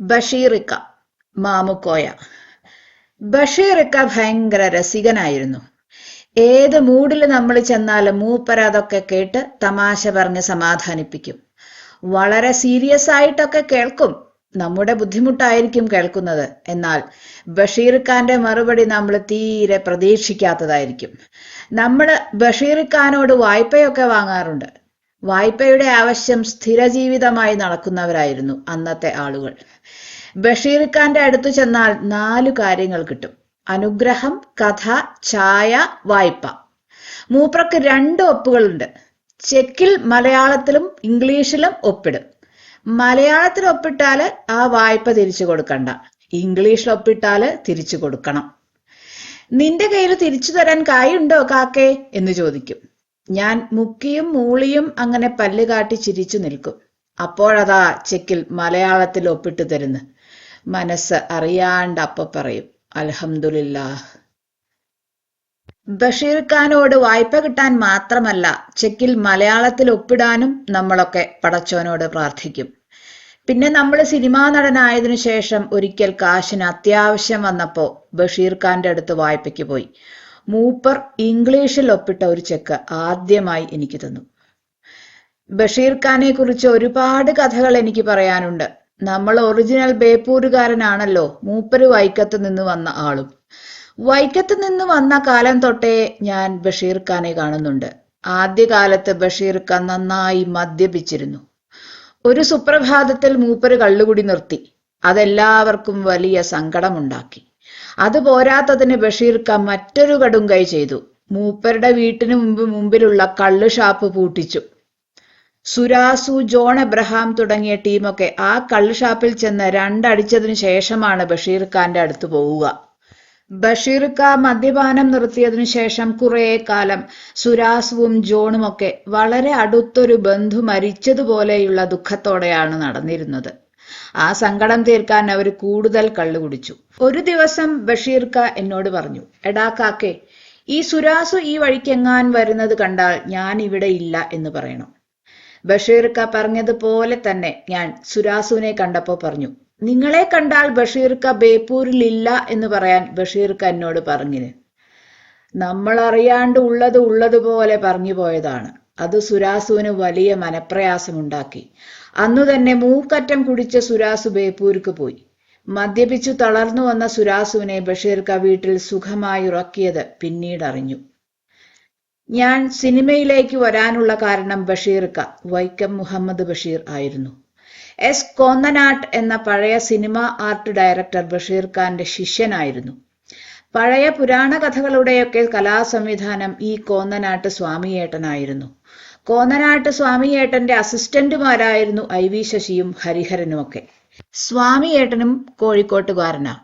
ബഷീറിക്ക മാമുക്കോയ. ബഷീറിക്ക ഭയങ്കര രസികനായിരുന്നു. ഏത് മൂഡിൽ നമ്മൾ ചെന്നാലും മൂപ്പര അതൊക്കെ കേട്ട് തമാശ പറഞ്ഞ് സമാധാനിപ്പിക്കും. വളരെ സീരിയസ് ആയിട്ടൊക്കെ കേൾക്കും. നമ്മുടെ ബുദ്ധിമുട്ടായിരിക്കും കേൾക്കുന്നത്. എന്നാൽ ബഷീർ ഖാന്റെ മറുപടി നമ്മൾ തീരെ പ്രതീക്ഷിക്കാത്തതായിരിക്കും. നമ്മൾ ബഷീർ ഖാനോട് വായ്പയൊക്കെ വാങ്ങാറുണ്ട്. വായ്പയുടെ ആവശ്യം സ്ഥിരജീവിതമായി നടക്കുന്നവരായിരുന്നു അന്നത്തെ ആളുകൾ. ബഷീർ ഖാന്റെ അടുത്തു ചെന്നാൽ നാലു കാര്യങ്ങൾ കിട്ടും. അനുഗ്രഹം കഥ ഛായ വായ്പ. മൂപ്പർക്ക് രണ്ട് ഒപ്പുകളുണ്ട്. ചെക്കിൽ മലയാളത്തിലും ഇംഗ്ലീഷിലും ഒപ്പിടും. മലയാളത്തിൽ ഒപ്പിട്ടാൽ ആ വായ്പ തിരിച്ചു കൊടുക്കണ്ട. ഇംഗ്ലീഷിൽ ഒപ്പിട്ടാൽ തിരിച്ചു കൊടുക്കണം. നിന്റെ കയ്യിൽ തിരിച്ചു തരാൻ കായുണ്ടോ കാക്കേ? എന്ന് ചോദിക്കും. ഞാൻ മുക്കിയും മൂളിയും അങ്ങനെ പല്ല് കാട്ടി ചിരിച്ചു നിൽക്കും. അപ്പോഴതാ ചെക്കിൽ മലയാളത്തിൽ ഒപ്പിട്ടു തരുന്നു. മനസ്സ് അറിയാണ്ട് അപ്പ പറയും അൽഹംദുലില്ലാ ബഷീർ ഖാനോട് വായ്പ കിട്ടാൻ മാത്രമല്ല ചെക്കിൽ മലയാളത്തിൽ ഒപ്പിടാനും നമ്മളൊക്കെ പടച്ചോനോട് പ്രാർത്ഥിക്കും. പിന്നെ നമ്മൾ സിനിമാ നടനായതിനു ശേഷം ഒരിക്കൽ കാശിന് അത്യാവശ്യം വന്നപ്പോ ബഷീർ ഖാന്റെ അടുത്ത് വായ്പയ്ക്ക് പോയി. മൂപ്പർ ഇംഗ്ലീഷിൽ ഒപ്പിട്ട ഒരു ചെക്ക് ആദ്യമായി എനിക്ക് തന്നു. ബഷീർ ഖാനെ കുറിച്ച് ഒരുപാട് കഥകൾ എനിക്ക് പറയാനുണ്ട്. നമ്മൾ ഒറിജിനൽ ബേപ്പൂരുകാരനാണല്ലോ മൂപ്പര് വൈക്കത്ത് നിന്ന് വന്ന ആളും. വൈക്കത്ത് നിന്ന് വന്ന കാലം തൊട്ടേ ഞാൻ ബഷീർ ഖാനെ കാണുന്നുണ്ട്. ആദ്യകാലത്ത് ബഷീർ ഖാൻ നന്നായി മദ്യപിച്ചിരുന്നു. ഒരു സുപ്രഭാതത്തിൽ മൂപ്പര് കള്ളുകൂടി നിർത്തി. അതെല്ലാവർക്കും വലിയ സങ്കടമുണ്ടാക്കി. അത് പോരാത്തതിന് ബഷീർ ഖാൻ മറ്റൊരു കൈ ചെയ്തു. മൂപ്പരുടെ വീട്ടിന് മുമ്പ് മുമ്പിലുള്ള കള്ളു ഷാപ്പ് പൂട്ടിച്ചു. സുരാസു ജോൺ എബ്രഹാം തുടങ്ങിയ ടീമൊക്കെ ആ കള്ളു ഷാപ്പിൽ ചെന്ന് രണ്ടടിച്ചതിനു ശേഷമാണ് ബഷീർ ഖാന്റെ അടുത്ത് പോവുക. ബഷീർ ഖാൻ മദ്യപാനം നിർത്തിയതിനു ശേഷം കുറേ കാലം സുരാസുവും ജോണുമൊക്കെ വളരെ അടുത്തൊരു ബന്ധു മരിച്ചതുപോലെയുള്ള ദുഃഖത്തോടെയാണ് നടന്നിരുന്നത്. ആ സങ്കടം തീർക്കാൻ അവർ കൂടുതൽ കള്ളു കുടിച്ചു. ഒരു ദിവസം ബഷീർക്ക എന്നോട് പറഞ്ഞു എടാ കാക്കേ ഈ സുരാസു ഈ വഴിക്കെങ്ങാൻ വരുന്നത് കണ്ടാൽ ഞാൻ ഇവിടെ ഇല്ല എന്ന് പറയണം. ബഷീർക്ക പറഞ്ഞതുപോലെ തന്നെ ഞാൻ സുരാസുവിനെ കണ്ടപ്പോ പറഞ്ഞു നിങ്ങളെ കണ്ടാൽ ബഷീർക്ക ബേപ്പൂരിൽ ഇല്ല എന്ന് പറയാൻ ബഷീർക്ക എന്നോട് പറഞ്ഞിന്. നമ്മൾ അറിയാണ്ട് ഉള്ളത് ഉള്ളതുപോലെ പറഞ്ഞു പോയതാണ്. അത് സുരാസുവിന് വലിയ മനപ്രയാസമുണ്ടാക്കി. അന്നു തന്നെ മൂക്കറ്റം കുടിച്ച സുരാസു ബേപ്പൂർക്ക് പോയി. മദ്യപിച്ചു തളർന്നു വന്ന സുരാസുവിനെ ബഷീർ ഖാ വീട്ടിൽ സുഖമായി ഉറക്കിയത് പിന്നീടറിഞ്ഞു. ഞാൻ സിനിമയിലേക്ക് വരാനുള്ള കാരണം ബഷീർ ഖാ വൈക്കം മുഹമ്മദ് ബഷീർ ആയിരുന്നു. എസ് കോന്നനാട്ട് എന്ന പഴയ സിനിമ ആർട്ട് ഡയറക്ടർ ബഷീർ ഖാന്റെ ശിഷ്യനായിരുന്നു. പഴയ പുരാണ കഥകളുടെയൊക്കെ കലാസംവിധാനം ഈ കോന്നനാട്ട് സ്വാമിയേട്ടനായിരുന്നു. കോന്നനാട്ട് സ്വാമിയേട്ടന്റെ അസിസ്റ്റന്റുമാരായിരുന്നു ഐ വി ശശിയും ഹരിഹരനുമൊക്കെ. സ്വാമിയേട്ടനും കോഴിക്കോട്ടുകാരനാ.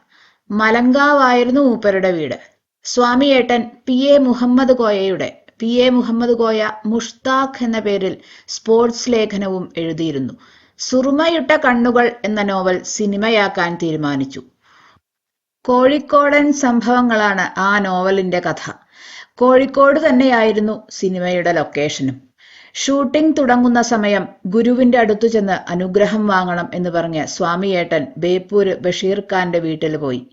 മലങ്കാവായിരുന്നു മൂപ്പരുടെ വീട്. സ്വാമിയേട്ടൻ പി എ മുഹമ്മദ് കോയയുടെ പി എ മുഹമ്മദ് കോയ മുഷ്താഖ് എന്ന പേരിൽ സ്പോർട്സ് ലേഖനവും എഴുതിയിരുന്നു. സുറുമയിട്ട കണ്ണുകൾ എന്ന നോവൽ സിനിമയാക്കാൻ തീരുമാനിച്ചു. കോഴിക്കോടൻ സംഭവങ്ങളാണ് ആ നോവലിന്റെ കഥ. കോഴിക്കോട് തന്നെയായിരുന്നു സിനിമയുടെ ലൊക്കേഷനും. ഷൂട്ടിംഗ് തുടങ്ങുന്ന സമയം ഗുരുവിന്റെ അടുത്തു ചെന്ന് അനുഗ്രഹം വാങ്ങണം എന്ന് പറഞ്ഞ് സ്വാമിയേട്ടൻ ബേപ്പൂര് ബഷീർ ഖാന്റെ വീട്ടിൽ പോയി.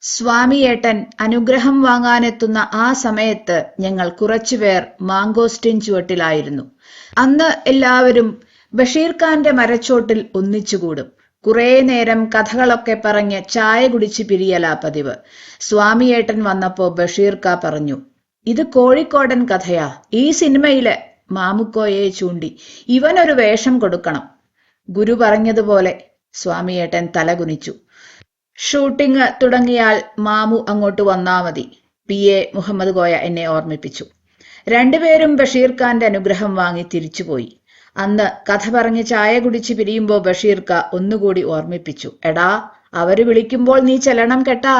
സ്വാമിയേട്ടൻ അനുഗ്രഹം വാങ്ങാനെത്തുന്ന ആ സമയത്ത് ഞങ്ങൾ കുറച്ചുപേർ മാങ്കോസ്റ്റിൻ ചുവട്ടിലായിരുന്നു. അന്ന് എല്ലാവരും ബഷീർ ഖാന്റെ മരച്ചോട്ടിൽ ഒന്നിച്ചുകൂടും. കുറേ നേരം കഥകളൊക്കെ പറഞ്ഞ് ചായ കുടിച്ച് പിരിയലാ പതിവ്. സ്വാമിയേട്ടൻ വന്നപ്പോ ബഷീർക്ക പറഞ്ഞു ഇത് കോഴിക്കോടൻ കഥയാ. ഈ സിനിമയിലെ മാമുക്കോയെ ചൂണ്ടി ഇവനൊരു വേഷം കൊടുക്കണം. ഗുരു പറഞ്ഞതുപോലെ സ്വാമിയേട്ടൻ തലകുനിച്ചു. ഷൂട്ടിംഗ് തുടങ്ങിയാൽ മാമു അങ്ങോട്ട് വന്നാ മതി. പി. എ. മുഹമ്മദ് കോയ എന്നെ ഓർമ്മിപ്പിച്ചു. രണ്ടുപേരും ബഷീർ ഖാന്റെ അനുഗ്രഹം വാങ്ങി തിരിച്ചുപോയി. അന്ന് കഥ പറഞ്ഞ് ചായ കുടിച്ച് പിരിയുമ്പോൾ ബഷീർക്ക ഒന്നുകൂടി ഓർമ്മിപ്പിച്ചു. എടാ അവർ വിളിക്കുമ്പോൾ നീ ചെല്ലണം കേട്ടാ.